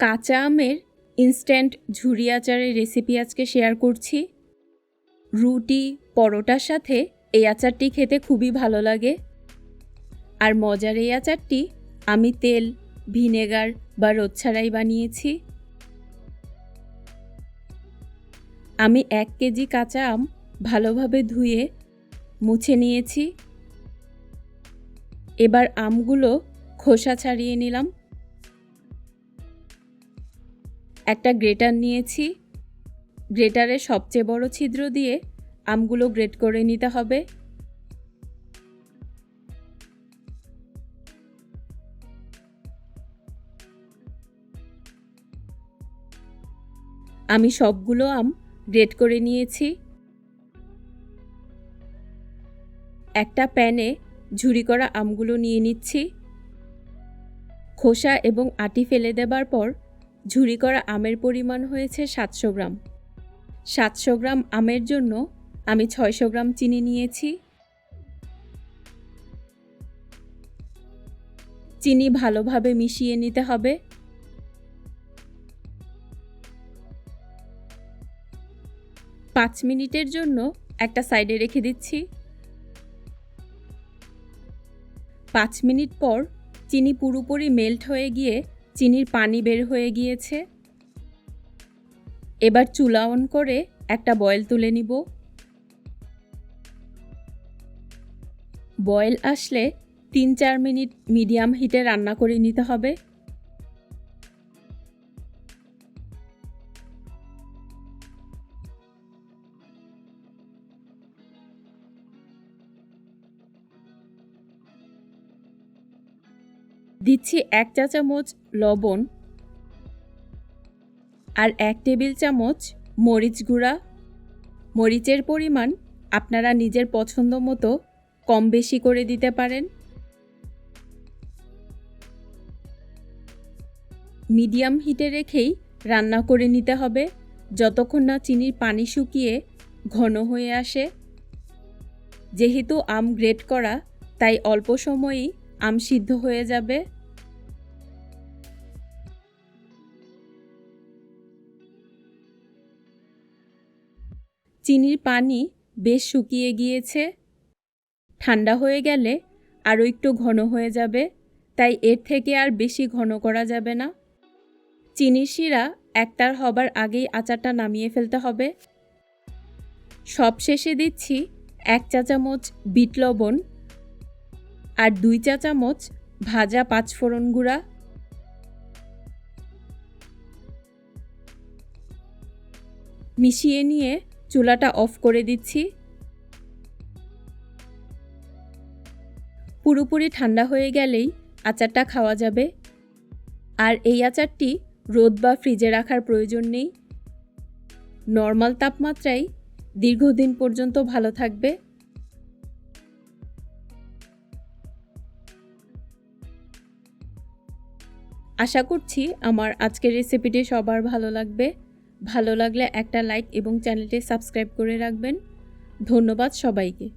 কাঁচা আমের ইনস্ট্যান্ট ঝুরি আচারের রেসিপি আজকে শেয়ার করছি। রুটি, পরোটার সাথে এই আচারটি খেতে খুবই ভালো লাগে। আর মজার এই আচারটি আমি তেল, ভিনেগার বা রোদ ছাড়াই বানিয়েছি। আমি এক কেজি কাঁচা আম ভালোভাবে ধুয়ে মুছে নিয়েছি। এবার আমগুলো খোসা ছাড়িয়ে নিলাম। একটা গ্রেটার নিয়েছি। গ্রেটারের সবচেয়ে বড় ছিদ্র দিয়ে আমগুলো গ্রেট করে নিতে হবে। আমি সবগুলো আম গ্রেট করে নিয়েছি। একটা প্যানে ঝুরি করা আমগুলো নিয়ে নিচ্ছি। খোসা এবং আটি ফেলে দেবার পর ঝুরি করা আমের পরিমাণ হয়েছে সাতশো গ্রাম। সাতশো গ্রাম আমের জন্য আমি ছয়শো গ্রাম চিনি নিয়েছি। চিনি ভালোভাবে মিশিয়ে নিতে হবে। পাঁচ মিনিটের জন্য একটা সাইডে রেখে দিচ্ছি। পাঁচ মিনিট পর চিনি পুরোপুরি মেল্ট হয়ে গিয়ে চিনির পানি বের হয়ে গিয়েছে। এবার চুলা অন করে একটা বয়েল তুলে নিব। বয়েল আসলে তিন চার মিনিট মিডিয়াম হিটে রান্না করে নিতে হবে। দিচ্ছি এক চা চামচ লবণ আর এক টেবিল চামচ মরিচ গুঁড়া। মরিচের পরিমাণ আপনারা নিজের পছন্দ মতো কম বেশি করে দিতে পারেন। মিডিয়াম হিটে রেখেই রান্না করে নিতে হবে। যতক্ষণ না চিনির পানি শুকিয়ে ঘন হয়ে আসে। যেহেতু আম গ্রেট করা, তাই অল্প সময়েই আম সিদ্ধ হয়ে যাবে। চিনির পানি বেশ শুকিয়ে গিয়েছে। ঠান্ডা হয়ে গেলে আরও একটু ঘন হয়ে যাবে, তাই এর থেকে আর বেশি ঘন করা যাবে না। চিনির শিরা একটার হবার আগেই আচারটা নামিয়ে ফেলতে হবে। সব শেষে দিচ্ছি এক চা চামচ বিট লবণ আর দুই চা চামচ ভাজা পাঁচফোড়ন গুঁড়া। মিশিয়ে নিয়ে চুলাটা অফ করে দিচ্ছি। পুরোপুরি ঠান্ডা হয়ে গেলেই আচারটা খাওয়া যাবে। আর এই আচারটি রোদ বা ফ্রিজে রাখার প্রয়োজন নেই। নর্মাল তাপমাত্রায় দীর্ঘদিন পর্যন্ত ভালো থাকবে। আশা করছি আমার আজকের রেসিপিটি সবার ভালো লাগবে। ভালো লাগলে একটা লাইক এবং চ্যানেলটি সাবস্ক্রাইব করে রাখবেন। ধন্যবাদ সবাইকে।